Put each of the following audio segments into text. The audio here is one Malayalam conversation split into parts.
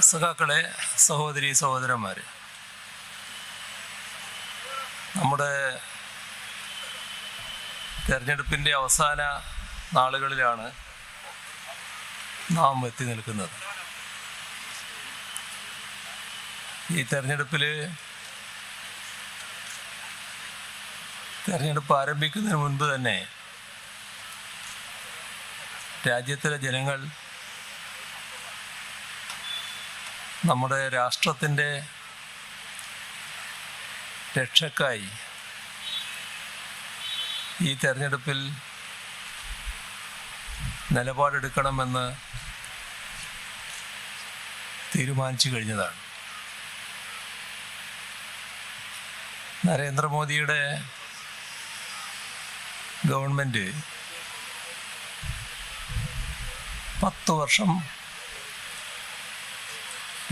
സഖാക്കളെ സഹോദരി സഹോദരന്മാർ നമ്മുടെ തെരഞ്ഞെടുപ്പിന്റെ അവസാന നാളുകളിലാണ് നാം എത്തി നിൽക്കുന്നത്. ഈ തെരഞ്ഞെടുപ്പിൽ തെരഞ്ഞെടുപ്പ് ആരംഭിക്കുന്നതിന് മുൻപ് തന്നെ രാജ്യത്തിലെ ജനങ്ങൾ നമ്മുടെ രാഷ്ട്രത്തിന്റെ രക്ഷക്കായി ഈ തെരഞ്ഞെടുപ്പിൽ നിലപാടെടുക്കണമെന്ന് തീരുമാനിച്ചു കഴിഞ്ഞതാണ്. നരേന്ദ്രമോദിയുടെ ഗവൺമെന്റ് പത്ത് വർഷം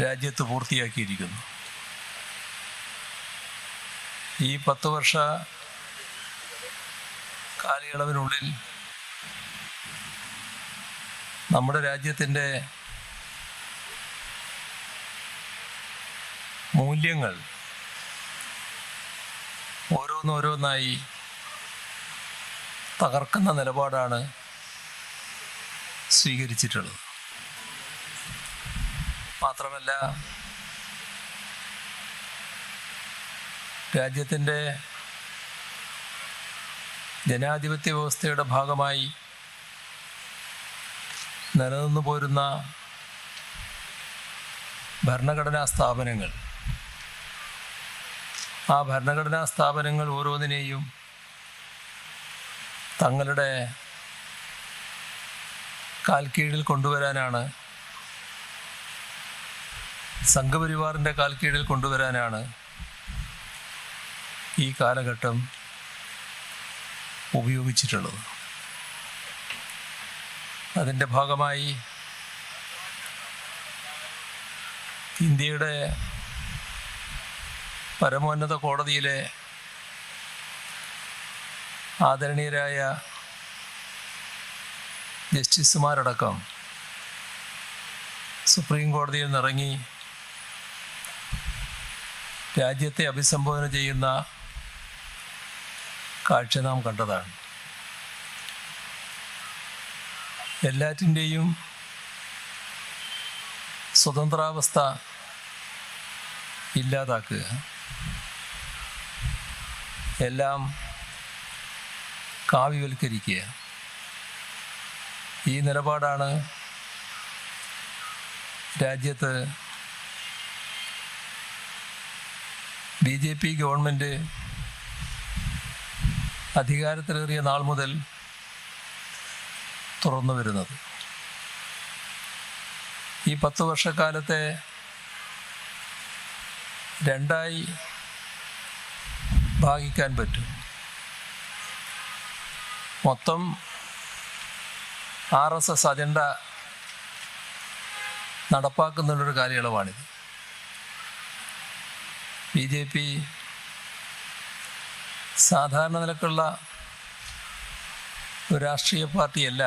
രാജ്യത്ത് പൂർത്തിയാക്കിയിരിക്കുന്നു. ഈ പത്ത് വർഷ കാലയളവിനുള്ളിൽ നമ്മുടെ രാജ്യത്തിന്റെ മൂല്യങ്ങൾ ഓരോന്നോരോന്നായി തകർക്കുന്ന നിലപാടാണ് സ്വീകരിച്ചിട്ടുള്ളത്. മാത്രമല്ല രാജ്യത്തിന്റെ ജനാധിപത്യ വ്യവസ്ഥയുടെ ഭാഗമായി നിലനിന്നു പോരുന്ന ഭരണഘടനാ സ്ഥാപനങ്ങൾ. ആ ഭരണഘടനാ സ്ഥാപനങ്ങൾ ഓരോന്നിനെയും തങ്ങളുടെ കാൽക്കീഴിൽ കൊണ്ടുവരാനാണ് സംഘപരിവാറിന്റെ കാൽക്കീഴിൽ കൊണ്ടുവരാനാണ് ഈ കാലഘട്ടം ഉപയോഗിച്ചിട്ടുള്ളത്. അതിന്റെ ഭാഗമായി ഇന്ത്യയുടെ പരമോന്നത കോടതിയിലെ ആദരണീയരായ ജസ്റ്റിസുമാരടക്കം സുപ്രീം കോടതിയിൽ നിന്നിറങ്ങി രാജ്യത്തെ അഭിസംബോധന ചെയ്യുന്ന കാഴ്ച നാം കണ്ടതാണ്. എല്ലാറ്റിന്റെയും സ്വതന്ത്രാവസ്ഥ ഇല്ലാതാക്കുക. എല്ലാം കാവ്യവൽക്കരിക്കുക. ഈ നിലപാടാണ് രാജ്യത്ത് ബി ജെ പി ഗവൺമെന്റ് അധികാരത്തിലേറിയ നാൾ മുതൽ തുറന്നു വരുന്നത്. ഈ പത്ത് വർഷക്കാലത്തെ രണ്ടായി ഭാഗിക്കാൻ പറ്റും. മൊത്തം ആർ എസ് എസ് അജണ്ട നടപ്പാക്കുന്നതിനൊരു കാലയളവാണിത് ബി ജെ പി സാധാരണ നിലക്കുള്ള ഒരു രാഷ്ട്രീയ പാർട്ടിയല്ല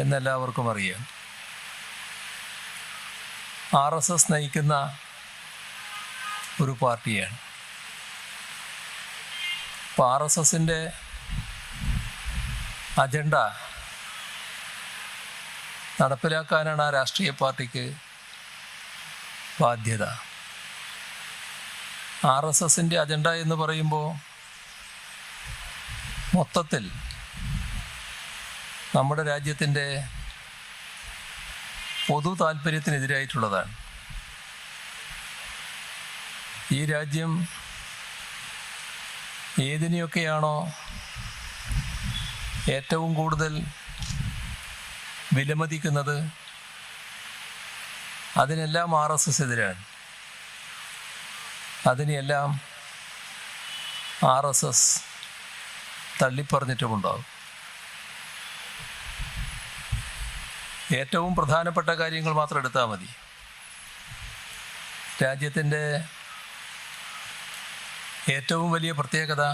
എന്നെല്ലാവർക്കും അറിയാം. ആർ എസ് എസ് നയിക്കുന്ന ഒരു പാർട്ടിയാണ്. അപ്പോൾ ആർ എസ് എസിന്റെ അജണ്ട നടപ്പിലാക്കാനാണ് ആ രാഷ്ട്രീയ പാർട്ടിക്ക് ബാധ്യത. ആർ എസ് എസിന്റെ അജണ്ട എന്ന് പറയുമ്പോൾ മൊത്തത്തിൽ നമ്മുടെ രാജ്യത്തിന്റെ പൊതു താല്പര്യത്തിനെതിരായിട്ടുള്ളതാണ്. ഈ രാജ്യം ഏതിനെയൊക്കെയാണോ ഏറ്റവും കൂടുതൽ വിലമതിക്കുന്നത് അതിനെല്ലാം ആർ എസ് എസ് എതിരാണ്. അതിനെയെല്ലാം ആർ എസ് എസ് തള്ളിപ്പറഞ്ഞിട്ടുമുണ്ടാകും. ഏറ്റവും പ്രധാനപ്പെട്ട കാര്യങ്ങൾ മാത്രം എടുത്താൽ മതി. രാജ്യത്തിന്റെ ഏറ്റവും വലിയ പ്രത്യേകത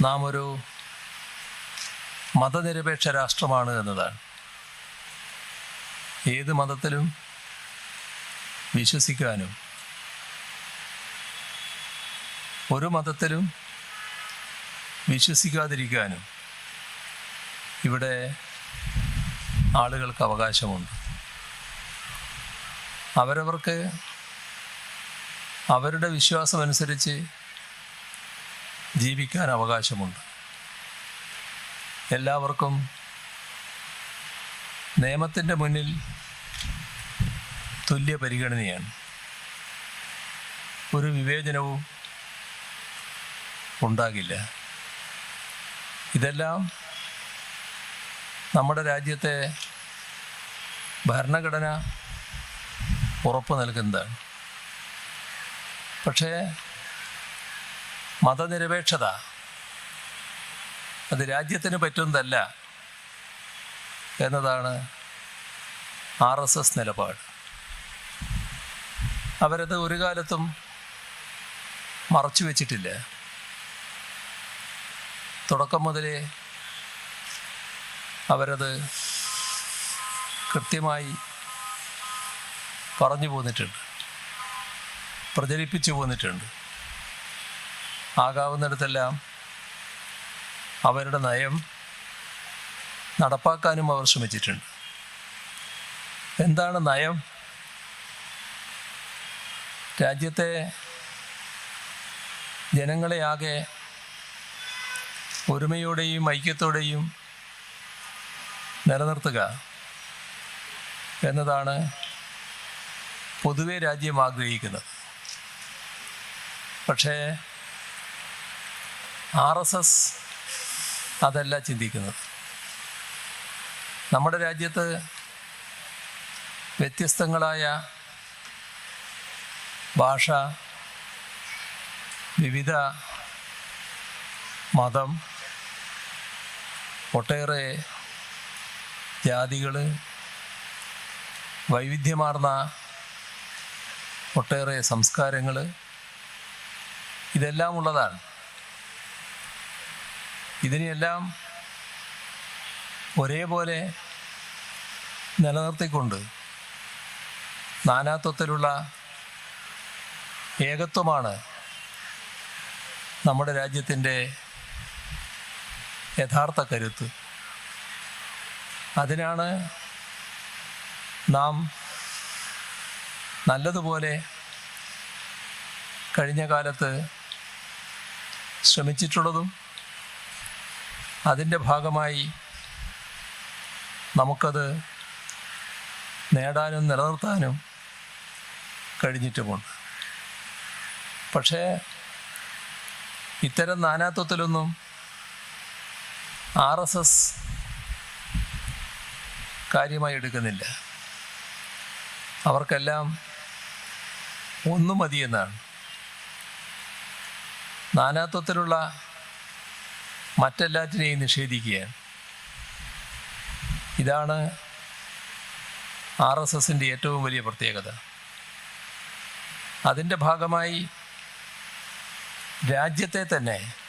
നാം ഒരു മതനിരപേക്ഷ രാഷ്ട്രമാണ് എന്നതാണ്. ഏത് മതത്തിലും വിശ്വസിക്കാനും ഒരു മതത്തിലും വിശ്വസിക്കാതിരിക്കാനും ഇവിടെ ആളുകൾക്ക് അവകാശമുണ്ട്. അവരവർക്ക് അവരുടെ വിശ്വാസമനുസരിച്ച് ജീവിക്കാൻ അവകാശമുണ്ട്. എല്ലാവർക്കും നിയമത്തിന്റെ മുന്നിൽ തുല്യ പരിഗണനയാണ് ഒരു വിവേചനവും ഉണ്ടാകില്ല. ഇതെല്ലാം നമ്മുടെ രാജ്യത്തെ ഭരണഘടന ഉറപ്പ് നൽകുന്നതാണ്. പക്ഷേ മതനിരപേക്ഷത അത് രാജ്യത്തിന് പറ്റുന്നതല്ല എന്നതാണ് ആർ എസ് എസ് നിലപാട്. അവരത് ഒരു കാലത്തും മറച്ചു വെച്ചിട്ടില്ല. തുടക്കം മുതലേ അവരത് കൃത്യമായി പറഞ്ഞു പോന്നിട്ടുണ്ട്. പ്രചരിപ്പിച്ചു പോന്നിട്ടുണ്ട്. ആകാവുന്നിടത്തെല്ലാം അവരുടെ നയം നടപ്പാക്കാനും അവർ ശ്രമിച്ചിട്ടുണ്ട്. എന്താണ് നയം? രാജ്യത്തെ ജനങ്ങളെ ആകെ ഒരുമയോടെയും ഐക്യത്തോടെയും നിലനിർത്തുക എന്നതാണ് പൊതുവെ രാജ്യം ആഗ്രഹിക്കുന്നത്. പക്ഷേ ആർ എസ് എസ് അതല്ല ചിന്തിക്കുന്നത്. നമ്മുടെ രാജ്യത്ത് വ്യത്യസ്തങ്ങളായ ഭാഷ വിവിധ മതം ഒട്ടേറെ ജാതികൾ വൈവിധ്യമാർന്ന ഒട്ടേറെ സംസ്കാരങ്ങൾ ഇതെല്ലാം ഉള്ളതാണ് ഇതിനെയെല്ലാം ഒരേപോലെ നിലനിർത്തിക്കൊണ്ട് നാനാത്വത്തിലുള്ള ഏകത്വമാണ് നമ്മുടെ രാജ്യത്തിന്റെ യഥാർത്ഥ കരുത്ത്. അതിനാണ് നാം നല്ലതുപോലെ കഴിഞ്ഞ കാലത്ത് ശ്രമിച്ചിട്ടുള്ളതും അതിന്റെ ഭാഗമായി നമുക്കത് നേടാനും നിലനിർത്താനും കഴിഞ്ഞിട്ടുമുണ്ട്. പക്ഷേ ഇത്തരം നാനാത്വത്തിലൊന്നും ആർ എസ് എസ് കാര്യമായി എടുക്കുന്നില്ല. അവർക്കെല്ലാം ഒന്നു മതിയെന്നാണ് നാനാത്വത്തിലുള്ള മറ്റെല്ലാറ്റിനെയും നിഷേധിക്കുകയാണ്. ഇതാണ് ആർ എസ് എസിന്റെ ഏറ്റവും വലിയ പ്രത്യേകത. അതിന്റെ ഭാഗമായി രാജ്യത്തെ തന്നെ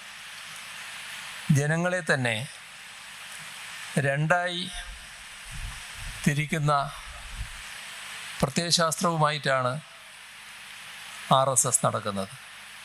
ജനങ്ങളെ തന്നെ രണ്ടായി തിരിക്കുന്ന പ്രത്യയശാസ്ത്രവുമായിട്ടാണ് ആർ എസ് എസ് നടക്കുന്നത്.